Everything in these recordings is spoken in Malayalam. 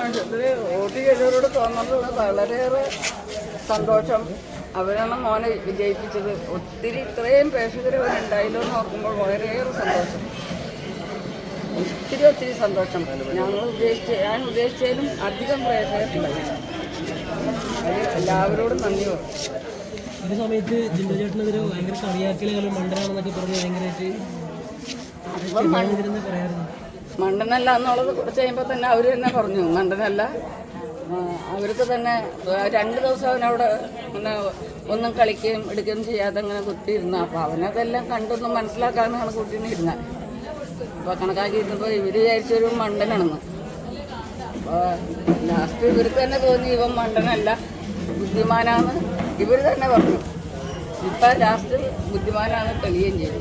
നിമിഷത്തിൽ വോട്ട് ചെയ്തവരോട് തോന്നുന്നത് വളരെയേറെ സന്തോഷം. അവരാണ് മോനെ വിജയിപ്പിച്ചത്. ഒത്തിരി ഇത്രയും പ്രേക്ഷകർ ഉണ്ടായില്ലോ എന്ന് നോക്കുമ്പോൾ വളരെയേറെ സന്തോഷം. ഒത്തിരി ഒത്തിരി സന്തോഷം. ഞങ്ങൾ ഉദ്ദേശിച്ച ഞാൻ ഉദ്ദേശിച്ചതിലും അധികം പ്രേക്ഷകരുണ്ടായി അതിൽ എല്ലാവരോടും നന്ദി പറയും. ഈ സമയത്ത് ജിന്ദു ചേട്ടനെതിരെ ഭയങ്കര കളിയാക്കലുകളും മണ്ടനാണെന്നൊക്കെ പറഞ്ഞ് ഭയങ്കരമായിട്ട് പറയാറുണ്ട് മണ്ടനല്ല എന്നുള്ളത് കുറച്ച് കഴിയുമ്പോൾ തന്നെ അവർ തന്നെ പറഞ്ഞു. മണ്ടനല്ല. അവർക്ക് തന്നെ രണ്ട് ദിവസം അവനവിടെ പിന്നെ ഒന്നും കളിക്കുകയും എടുക്കുകയും ചെയ്യാതെ അങ്ങനെ കുത്തിയിരുന്നു. അപ്പോൾ അവനതെല്ലാം കണ്ടൊന്നും മനസ്സിലാക്കാമെന്നാണ് കുട്ടീനെ ഇരുന്നത് അപ്പോൾ കണക്കാക്കിയിരുന്നപ്പോൾ ഇവർ വിചാരിച്ചൊരു മണ്ടനാണെന്ന്. അപ്പോൾ ലാസ്റ്റ് ഇവർക്ക് തന്നെ തോന്നി ഇവൻ മണ്ടനല്ല ബുദ്ധിമാനാണ്. ഇവർ തന്നെ പറഞ്ഞു. ഇപ്പം ലാസ്റ്റ് ബുദ്ധിമാനാണ് തെളിയുകയും ചെയ്തു.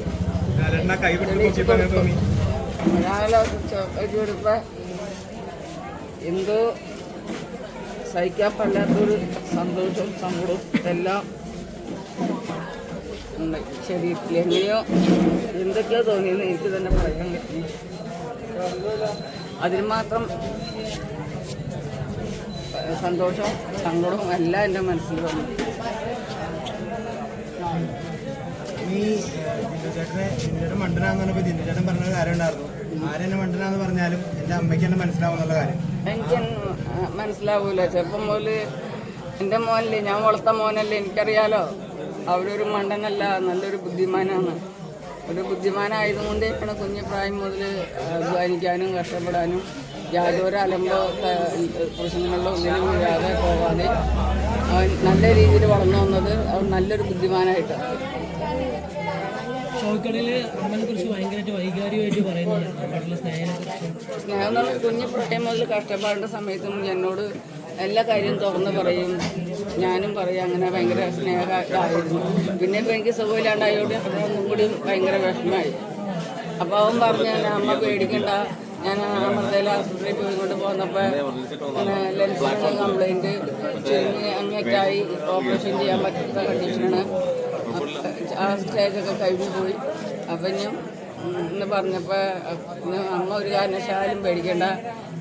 എന്തോ സഹിക്കാൻ പറ്റാത്തൊരു സന്തോഷവും സങ്കടവും എല്ലാം ഉണ്ട്. ശരീരത്തിൽ എങ്ങനെയോ എന്തൊക്കെയോ തോന്നിയെന്ന് എനിക്ക് തന്നെ പറയാൻ പറ്റും അതിന് മാത്രം സന്തോഷവും സങ്കടവും എല്ലാം എന്റെ മനസ്സിൽ വന്നു. ജിന്ദുചേട്ടനെ ജിന്ദുചേട്ടൻ മണ്ടനാന്ന് പറഞ്ഞപ്പോൾ ജിന്ദുചേട്ടൻ പറഞ്ഞ കാര്യം ഉണ്ടായിരുന്നു. ആരെന്നെ മണ്ടനാന്ന് പറഞ്ഞാലും എന്റെ അമ്മയ്ക്ക് തന്നെ മനസ്സിലാവുന്നുള്ള കാര്യം. എനിക്ക് മനസ്സിലാവൂല. ചെറുപ്പം മുതൽ എന്റെ മോനല്ലേ ഞാൻ വളർത്ത മോനല്ലേ എനിക്കറിയാലോ. അവരൊരു മണ്ടനല്ല നല്ലൊരു ബുദ്ധിമാനാണ്. ഒരു ബുദ്ധിമാനായതുകൊണ്ട് ബുദ്ധിമാനായതുകൊണ്ടാണ് കുഞ്ഞു പ്രായം മുതൽ അധ്വാനിക്കാനും കഷ്ടപ്പെടാനും യാതൊരു അലമ്പോ പ്രശ്നങ്ങളിലോ ഒന്നിനും വീഴാതെ പോകാതെ അവൻ നല്ല രീതിയിൽ വളർന്നു വന്നത് അവൻ നല്ലൊരു ബുദ്ധിമാനായിട്ടാണ്. ഷോയ്ക്കടയിൽ അമ്മനെ കുറിച്ച് ഭയങ്കരമായിട്ട് വൈകാരികമായിട്ട് പറയുന്നുണ്ട് അമ്മയുടെ സ്നേഹത്തെക്കുറിച്ച് സ്നേഹം കുഞ്ഞു പ്രത്യേകം മുതൽ കഷ്ടപ്പാടിന്റെ സമയത്തും എന്നോട് എല്ലാ കാര്യവും തുറന്ന് പറയും. ഞാനും പറയും അങ്ങനെ ഭയങ്കര സ്നേഹമായിരുന്നു പിന്നെ ഇപ്പം എനിക്ക് സുഖമില്ലാണ്ടായോട് ഒന്നും കൂടി ഭയങ്കര വിഷമമായി. അപ്പോൾ അവൻ പറഞ്ഞു അമ്മ പേടിക്കണ്ട. ഞാൻ അമൃതയിലെ ആശുപത്രിയിൽ പോയി കൊണ്ട് പോന്നപ്പോൾ കംപ്ലയിന്റ് കംപ്ലൈന്റ് അങ്ങേറ്റായി ഓപ്പറേഷൻ ചെയ്യാൻ പറ്റാത്ത കണ്ടീഷനാണ് ആ സ്റ്റേജൊക്കെ കഴിഞ്ഞു പോയി അപ്പം ഞാൻ എന്ന് പറഞ്ഞപ്പോൾ അമ്മ ഒരു കാരണശാലും പേടിക്കേണ്ട.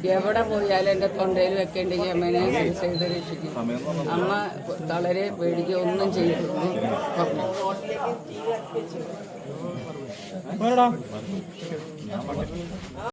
എവിടെ പോയാലും എന്റെ തൊണ്ടയിൽ വെക്കേണ്ടെങ്കിൽ അമ്മേനെ ചെയ്ത് രക്ഷിക്കും. അമ്മ വളരെ പേടിക്കുക ഒന്നും ചെയ്തു പറഞ്ഞു